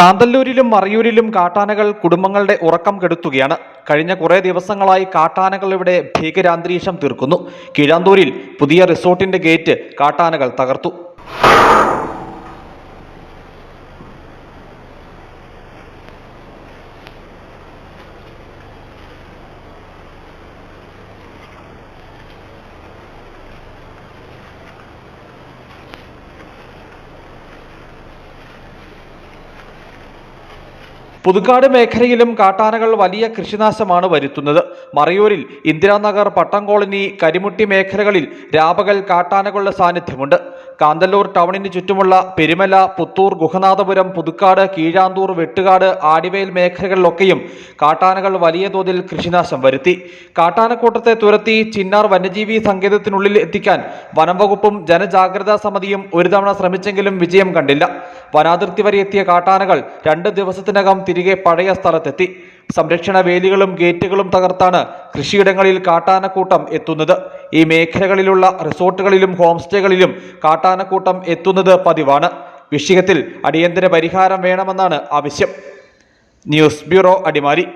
കാന്തല്ലൂരിലും മറയൂരിലും കാട്ടാനകൾ കുടുംബങ്ങളുടെ ഉറക്കം കെടുത്തുകയാണ്. കഴിഞ്ഞ കുറേ ദിവസങ്ങളായി കാട്ടാനകൾ ഇവിടെ ഭീകരാന്തരീക്ഷം തീർക്കുന്നു. കീഴാന്തൂരിൽ പുതിയ റിസോർട്ടിന്റെ ഗേറ്റ് കാട്ടാനകൾ തകർത്തു. പുതുക്കാട് മേഖലയിലും കാട്ടാനകൾ വലിയ കൃഷിനാശമാണ് വരുത്തുന്നത്. മറയൂരിൽ ഇന്ദിരാനഗർ പട്ടം കോളനി കരിമുട്ടി മേഖലകളിൽ രാപകൽ കാട്ടാനകളുടെ സാന്നിധ്യമുണ്ട്. കാന്തല്ലൂർ ടൗണിന് ചുറ്റുമുള്ള പെരുമല പുത്തൂർ ഗുഹനാഥപുരം പുതുക്കാട് കീഴാന്തൂർ വെട്ടുകാട് ആടിവയൽ മേഖലകളിലൊക്കെയും കാട്ടാനകൾ വലിയ തോതിൽ കൃഷിനാശം വരുത്തി. കാട്ടാനക്കൂട്ടത്തെ തുരത്തി ചിന്നാർ വന്യജീവി സങ്കേതത്തിനുള്ളിൽ എത്തിക്കാൻ വനംവകുപ്പും ജനജാഗ്രതാ സമിതിയും ഒരു തവണ ശ്രമിച്ചെങ്കിലും വിജയം കണ്ടില്ല. വനാതിർത്തി വരെ എത്തിയ കാട്ടാനകൾ രണ്ട് ദിവസത്തിനകം തിരികെ പഴയ സ്ഥലത്തെത്തി. സംരക്ഷണ വേലികളും ഗേറ്റുകളും തകർത്താണ് കൃഷിയിടങ്ങളിൽ കാട്ടാനക്കൂട്ടം എത്തുന്നത്. ഈ മേഖലകളിലുള്ള റിസോർട്ടുകളിലും ഹോംസ്റ്റേകളിലും കാട്ടാനക്കൂട്ടം എത്തുന്നത് പതിവാണ്. വിഷയത്തിൽ അടിയന്തര പരിഹാരം വേണമെന്നാണ് ആവശ്യം. News bureau Adimali.